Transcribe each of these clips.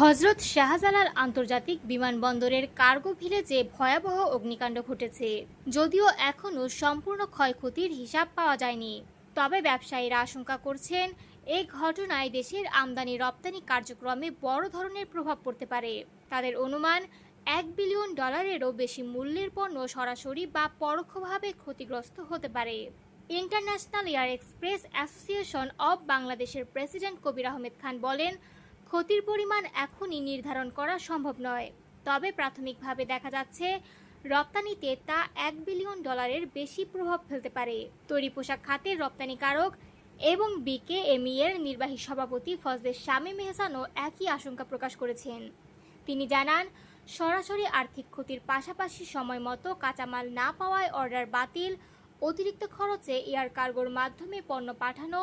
হজরত শাহজালাল আন্তর্জাতিক বিমানবন্দরের কার্গো ভিলেজে ভয়াবহ অগ্নিকাণ্ড ঘটেছে। যদিও এখনও সম্পূর্ণ ক্ষয়ক্ষতির হিসাব পাওয়া যায়নি। তবে ব্যবসায়ীরা আশঙ্কা করছেন, এই ঘটনায় দেশের আমদানি রপ্তানি কার্যক্রমে বড় ধরনের প্রভাব পড়তে পারে। তাদের অনুমান, এক বিলিয়ন ডলারেরও বেশি মূল্যের পণ্য সরাসরি বা পরোক্ষভাবে ক্ষতিগ্রস্ত হতে পারে। International Air Express Association of বাংলাদেশের প্রেসিডেন্ট কবির আহমেদ খান বলেন ক্ষতির পরিমাণ এখনই নির্ধারণ করা সম্ভব নয়। তবে প্রাথমিকভাবে দেখা যাচ্ছে, রপ্তানিতে তা এক বিলিয়ন ডলারের বেশি প্রভাব ফেলতে পারে। তৈরি পোশাক খাতের রপ্তানিকারক এবং বিকেএমই এর নির্বাহী সভাপতি ফজলে শামীম মেহসানও একই আশঙ্কা প্রকাশ করেছেন। তিনি জানান, সরাসরি আর্থিক ক্ষতির পাশাপাশি সময় মতো কাঁচামাল না পাওয়ায় অর্ডার বাতিল অতিরিক্ত খরচে এয়ার কার্গোর মাধ্যমে পণ্য পাঠানো,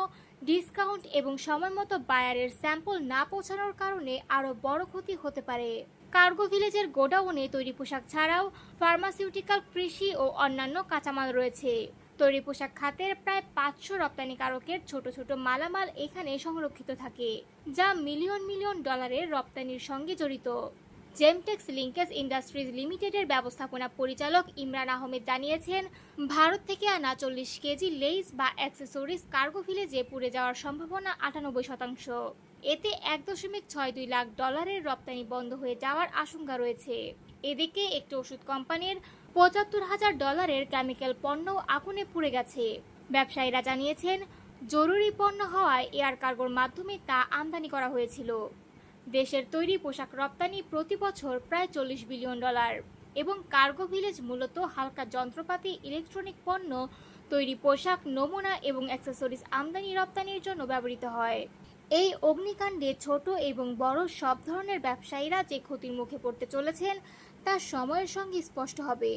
ডিসকাউন্ট এবং সময়মতো বায়ারের স্যাম্পল না পৌঁছানোর কারণে আরও বড় ক্ষতি হতে পারে। কার্গো ভিলেজের গোডাউনে তৈরি পোশাক ছাড়াও ফার্মাসিউটিক্যাল কৃষি ও অন্যান্য কাঁচামাল রয়েছে। তৈরি পোশাক খাতের প্রায় পাঁচশো রপ্তানিকারকের ছোট ছোট মালামাল এখানে সংরক্ষিত থাকে, যা মিলিয়ন মিলিয়ন ডলারের রপ্তানির সঙ্গে জড়িত। জেমটেক্স লিঙ্কেজ ইন্ডাস্ট্রিজ লিমিটেডের ব্যবস্থাপনা পরিচালক ইমরান আহমেদ জানিয়েছেন, ভারত থেকে আনা চল্লিশ কেজি লেইস বা অ্যাক্সেসরিজ কার্গো ভিলেজে পুড়ে যাওয়ার সম্ভাবনা আটানব্বই শতাংশ। এতে এক দশমিক ছয় দুই লাখ ডলারের রপ্তানি বন্ধ হয়ে যাওয়ার আশঙ্কা রয়েছে। এদিকে একটি ওষুধ কোম্পানির পঁচাত্তর হাজার ডলারের কেমিক্যাল পণ্য আগুনে পুড়ে গেছে। ব্যবসায়ীরা জানিয়েছেন, জরুরি পণ্য হওয়ায় এয়ার কার্গোর মাধ্যমে তা আমদানি করা হয়েছিল। দেশের তৈরি পোশাক রপ্তানি প্রতি বছর প্রায় চল্লিশ বিলিয়ন ডলার এবং কার্গো ভিলেজ মূলত হালকা যন্ত্রপাতি, ইলেকট্রনিক পণ্য, তৈরি পোশাক, নমুনা এবং অ্যাক্সেসরিজ আমদানি রপ্তানির জন্য ব্যবহৃত হয়। এই অগ্নিকাণ্ডে ছোট এবং বড় সব ধরনের ব্যবসায়ীরা যে ক্ষতির মুখে পড়তে চলেছেন, তা সময়ের সঙ্গে স্পষ্ট হবে।